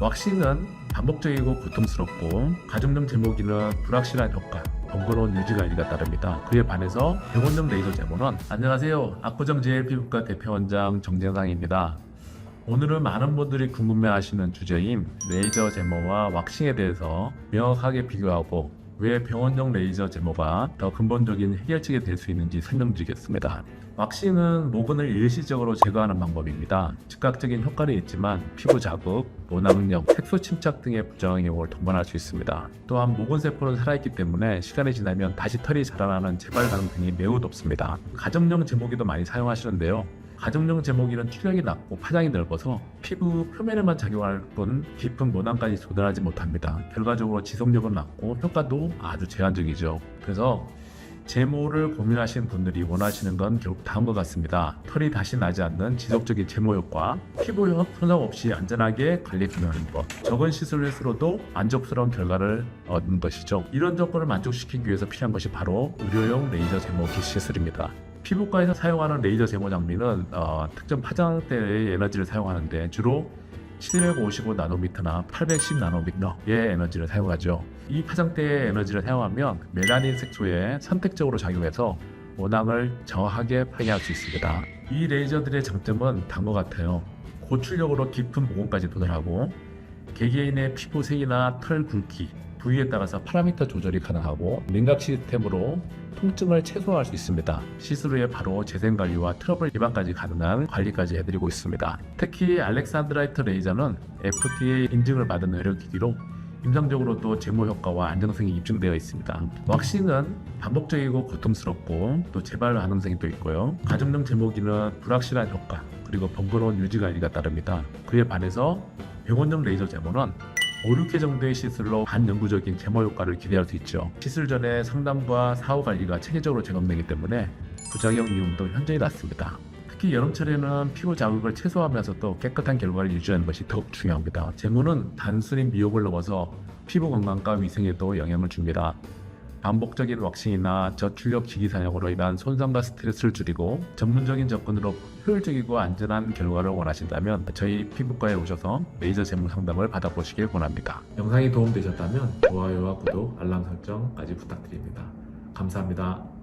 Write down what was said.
왁싱은 반복적이고 고통스럽고 가정용 제모기는 불확실한 효과, 번거로운 유지 관리가 따릅니다. 그에 반해서 병원용 레이저 제모는 안녕하세요. 압구정 제일 피부과 대표원장 정재상입니다. 오늘은 많은 분들이 궁금해하시는 주제인 레이저 제모와 왁싱에 대해서 명확하게 비교하고 왜 병원용 레이저 제모가 더 근본적인 해결책이 될 수 있는지 설명드리겠습니다. 왁싱은 모근을 일시적으로 제거하는 방법입니다. 즉각적인 효과는 있지만 피부 자극, 모낭염, 색소 침착 등의 부작용을 동반할 수 있습니다. 또한 모근 세포는 살아있기 때문에 시간이 지나면 다시 털이 자라나는 재발 가능성이 매우 높습니다. 가정용 제모기도 많이 사용하시는데요. 가정용 제모기는 출력이 낮고 파장이 넓어서 피부 표면에만 작용할 뿐 깊은 모낭까지 조달하지 못합니다. 결과적으로 지속력은 낮고 효과도 아주 제한적이죠. 그래서 제모를 고민하시는 분들이 원하시는 건 결국 다음과 같습니다. 털이 다시 나지 않는 지속적인 제모 효과, 피부 손상 없이 안전하게 관리하는 것, 적은 시술 횟수로도 만족스러운 결과를 얻는 것이죠. 이런 조건을 만족시키기 위해서 필요한 것이 바로 의료용 레이저 제모 기 시술입니다. 피부과에서 사용하는 레이저 제모 장비는 어, 특정 파장대의 에너지를 사용하는데 주로 755 나노미터나 810 나노미터의 에너지를 사용하죠. 이 파장대의 에너지를 사용하면 멜라닌 색소에 선택적으로 작용해서 모낭을 정확하게 파괴할 수 있습니다. 이 레이저들의 장점은 다음과 같아요. 고출력으로 깊은 모공까지 도달하고 개개인의 피부 색이나 털 굵기, 부위에 따라서 파라미터 조절이 가능하고 냉각 시스템으로 통증을 최소화할 수 있습니다. 시술 후에 바로 재생 관리와 트러블 예방까지 가능한 관리까지 해드리고 있습니다. 특히 알렉산드라이트 레이저는 FDA 인증을 받은 의료기기로 임상적으로도 제모 효과와 안정성이 입증되어 있습니다. 왁싱은 반복적이고 고통스럽고 또 재발 가능성이 또 있고요. 가정용 제모기는 불확실한 효과 그리고 번거로운 유지 관리가 따릅니다. 그에 반해서 병원용 레이저 제모는 5, 6회 정도의 시술로 반영구적인 제모 효과를 기대할 수 있죠. 시술 전에 상담과 사후 관리가 체계적으로 제공되기 때문에 부작용 위험도 현저히 낮습니다. 특히 여름철에는 피부 자극을 최소화하면서도 깨끗한 결과를 유지하는 것이 더욱 중요합니다. 제모는 단순히 미용을 넘어서 피부 건강과 위생에도 영향을 줍니다. 반복적인 왁싱이나 저출력 기기 사용으로 인한 손상과 스트레스를 줄이고 전문적인 접근으로 효율적이고 안전한 결과를 원하신다면 저희 피부과에 오셔서 레이저 제모 상담을 받아보시길 권합니다. 영상이 도움되셨다면 좋아요와 구독, 알람 설정까지 부탁드립니다. 감사합니다.